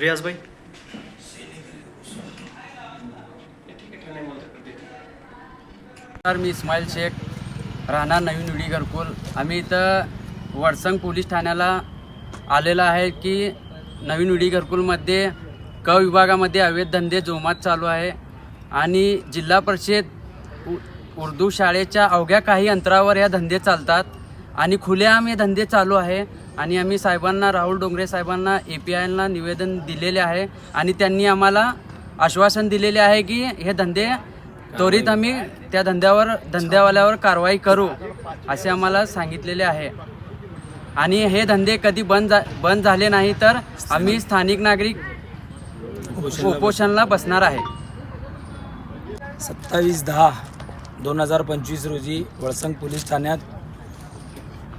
रियाजभाई sir मी इस्माईल शेख राहणार नवीन विडी घरकुल. आम्ही इथं वडसंग पोलीस ठाण्याला आलेलं आहे की नवीन विडी घरकुलमध्ये क विभागामध्ये अवैध धंदे जोमात चालू आहे आणि जिल्हा परिषद उ उर्दू शाळेच्या अवघ्या काही अंतरावर या धंदे चालतात. आणि खुलेआम हे धंदे चालू आहे. आणि आम्ही साहेबांना राहुल डोंगरे साहेबांना ए पी आयला निवेदन दिलेले आहे. आणि त्यांनी आम्हाला आश्वासन दिलेले आहे की हे धंदे त्वरित आम्ही त्या धंद्यावर धंद्यावाल्यावर कारवाई करू असे आम्हाला सांगितलेले आहे. आणि हे धंदे कधी बंद जा बंद झाले नाही तर आम्ही स्थानिक नागरिक उपोषणला बसणार आहे. सत्तावीस दहा दोन हजार पंचवीस रोजी वळसंग पोलीस ठाण्यात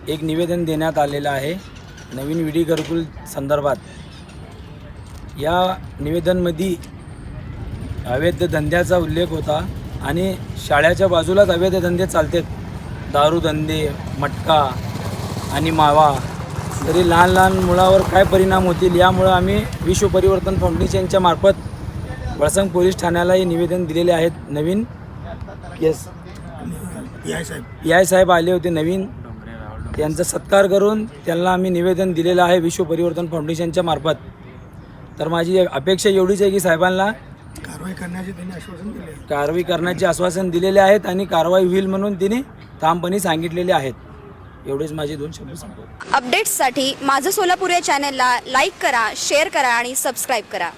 एक निवेदन देण्यात आलेलं आहे. नवीन विडी घरकुल संदर्भात. या निवेदनमध्ये अवैध धंद्याचा उल्लेख होता आणि शाळेच्या बाजूलाच अवैध धंदे चालतात. दारू धंदे मटका आणि मावा. तरी लहान लहान मुलावर काय परिणाम होतील यामुळं आम्ही विश्व परिवर्तन फाउंडेशनच्या मार्फत वळसंग पोलीस ठाण्याला हे निवेदन दिलेले आहेत. नवीन? येस पी आय साहेब आले होते नवीन. त्यांचा सत्कार करून त्यांना आम्ही निवेदन दिलेलं आहे विश्व परिवर्तन फाउंडेशनच्या मार्फत. तर माझी अपेक्षा एवढीच आहे की साहेबांना कारवाई करण्याचे त्यांनी आश्वासन दिले. कारवाई करण्याचे आश्वासन दिलेले आहेत आणि कारवाई होईल म्हणून तिने ठामपणे सांगितलेले आहेत. एवढेच माझे दोन शब्द सांगतो. अपडेट्ससाठी माझं सोलापूर या चॅनेलला लाईक करा शेअर करा आणि सबस्क्राईब करा.